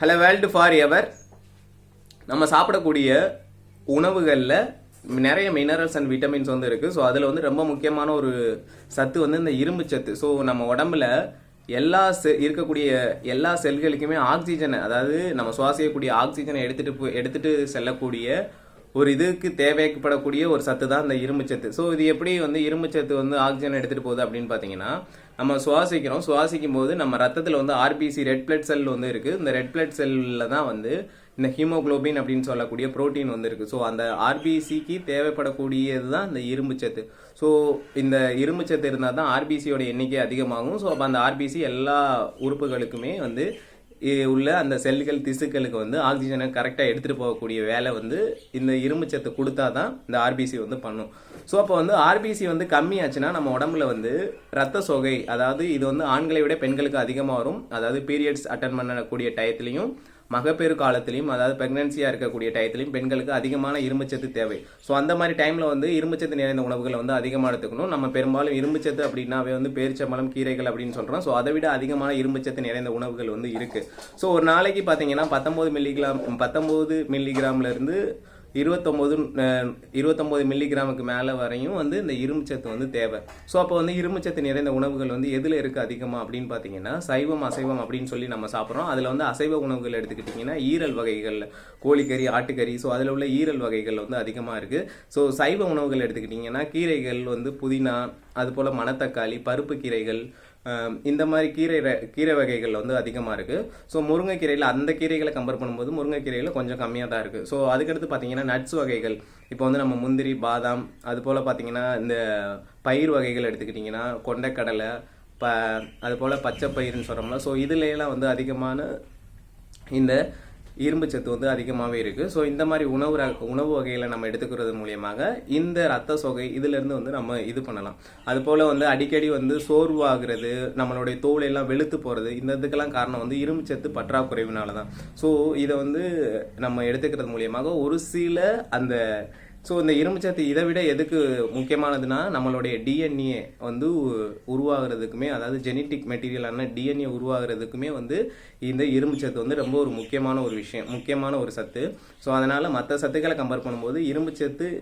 Hello world for ever நம்ம சாப்பிடக்கூடிய உணவுகளில் நிறைய மினரல்ஸ் அண்ட் விட்டமின்ஸ் வந்து இருக்குது ஸோ அதில் வந்து ரொம்ப முக்கியமான ஒரு சத்து வந்து இந்த இரும்பு சத்து. ஸோ நம்ம உடம்புல எல்லா செ இருக்கக்கூடிய எல்லா செல்களுக்குமே ஆக்சிஜனை அதாவது நம்ம சுவாசிக்கக்கூடிய ஆக்சிஜனை எடுத்துகிட்டு போ எடுத்துகிட்டு செல்லக்கூடிய ஒரு இதுக்கு தேவைப்படக்கூடிய ஒரு சத்து தான் இந்த இரும்பு சத்து. ஸோ இது எப்படி வந்து இரும்பு சத்து வந்து ஆக்சிஜன் எடுத்துகிட்டு போகுது அப்படின்னு பார்த்தீங்கன்னா நம்ம சுவாசிக்கிறோம். சுவாசிக்கும் போது நம்ம ரத்தத்தில் வந்து ஆர்பிசி ரெட் பிளட் செல் வந்து இருக்குது இந்த ரெட் பிளட் செல்லில் தான் வந்து இந்த ஹீமோகுளோபின் அப்படின்னு சொல்லக்கூடிய ப்ரோட்டீன் வந்து இருக்குது ஸோ அந்த ஆர்பிசிக்கு தேவைப்படக்கூடியது தான் இந்த இரும்பு சத்து. ஸோ இந்த இரும்பு சத்து இருந்தால் தான் ஆர்பிசியோட எண்ணிக்கை அதிகமாகும். ஸோ அப்போ அந்த ஆர்பிசி எல்லா உறுப்புகளுக்குமே வந்து உள்ள அந்த செல்கள் திசுக்களுக்கு வந்து ஆக்சிஜனை கரெக்டாக எடுத்துகிட்டு போகக்கூடிய வேலை வந்து இந்த இரும்பு சத்து கொடுத்தா தான் இந்த ஆர்பிசி வந்து பண்ணும். ஸோ அப்போ வந்து ஆர்பிசி வந்து கம்மியாச்சுன்னா நம்ம உடம்புல வந்து ரத்த சோகை அதாவது இது வந்து ஆண்களை விட பெண்களுக்கு அதிகமாக வரும் அதாவது பீரியட்ஸ் அட்டன் பண்ணக்கூடிய டயத்துலையும் மகப்பேறு காலத்திலையும் அதாவது பிரெக்னன்சியாக இருக்கக்கூடிய டயத்துலையும் பெண்களுக்கு அதிகமான இரும்புச்சத்து தேவை. ஸோ அந்த மாதிரி டைமில் வந்து இரும்புச்சத்து நிறைந்த உணவுகளை வந்து அதிகமாக எடுத்துக்கணும். நம்ம பெரும்பாலும் இரும்புச்சத்து அப்படின்னாவே வந்து பேரிச்சம்பழம் கீரைகள் அப்படின்னு சொல்கிறோம் ஸோ அதை விட அதிகமான இரும்புச்சத்து நிறைந்த உணவுகள் வந்து இருக்குது ஸோ ஒரு நாளைக்கு பார்த்தீங்கன்னா பத்தொம்போது மில்லிகிராம் பத்தொம்போது மில்லிகிராம்லேருந்து இருபத்தொம்போது இருபத்தொம்போது மில்லிகிராமுக்கு மேலே வரையும் வந்து இந்த இரும்புச்சத்து வந்து தேவை. ஸோ அப்போ வந்து இரும்புச்சத்து நிறைந்த உணவுகள் வந்து எதில் இருக்குது அதிகமாக அப்படின்னு பார்த்தீங்கன்னா சைவம் அசைவம் அப்படின்னு சொல்லி நம்ம சாப்பிட்றோம். அதில் வந்து அசைவ உணவுகள் எடுத்துக்கிட்டிங்கன்னா ஈரல் வகைகளில் கோழிக்கறி ஆட்டுக்கறி ஸோ அதில் உள்ள ஈரல் வகைகள் வந்து அதிகமாக இருக்குது ஸோ சைவ உணவுகள் எடுத்துக்கிட்டிங்கன்னா கீரைகள் வந்து புதினா அதுபோல் மணத்தக்காளி பருப்பு கீரைகள் இந்த மாதிரி கீரை கீரை வகைகள் வந்து அதிகமாக இருக்குது ஸோ முருங்கைக்கீரையில் அந்த கீரைகளை கம்பேர் பண்ணும்போது முருங்கைக்கீரையில் கொஞ்சம் கம்மியாக தான் இருக்குது ஸோ அதுக்கடுத்து பார்த்தீங்கன்னா நட்ஸ் வகைகள். இப்போ வந்து நம்ம முந்திரி பாதாம் அது போல் பார்த்தீங்கன்னா இந்த பயிர் வகைகள் எடுத்துக்கிட்டிங்கன்னா கொண்டைக்கடலை ப அது போல் பச்சை பயிர்னு சொல்கிறோம்ல ஸோ இதுலேயெல்லாம் வந்து அதிகமான இந்த இரும்பு சத்து வந்து அதிகமாகவே இருக்குது ஸோ இந்த மாதிரி உணவு ர- உணவு வகைகளை நம்ம எடுத்துக்கிறது மூலியமாக இந்த ரத்த சோகை இதுலேருந்து வந்து நம்ம இது பண்ணலாம். அதுபோல் வந்து அடிக்கடி வந்து சோர்வாகிறது நம்மளுடைய தோல் எல்லாம் வெளுத்து போகிறது இந்த இதுக்கெல்லாம் காரணம் வந்து இரும்பு சத்து பற்றாக்குறைவினால தான் ஸோ இதை வந்து நம்ம எடுத்துக்கிறது மூலியமாக ஒரு சில அந்த ஸோ இந்த இரும்புச்சத்து இதை விட எதுக்கு முக்கியமானதுன்னா நம்மளுடைய டிஎன்ஏ வந்து உருவாகிறதுக்குமே அதாவது ஜெனட்டிக் மெட்டீரியலான டிஎன்ஏ உருவாகிறதுக்குமே வந்து இந்த இரும்புச்சத்து வந்து ரொம்ப ஒரு முக்கியமான ஒரு விஷயம் முக்கியமான ஒரு சத்து. ஸோ அதனால் மற்ற சத்துக்களை கம்பேர் பண்ணும்போது இரும்புச்சத்து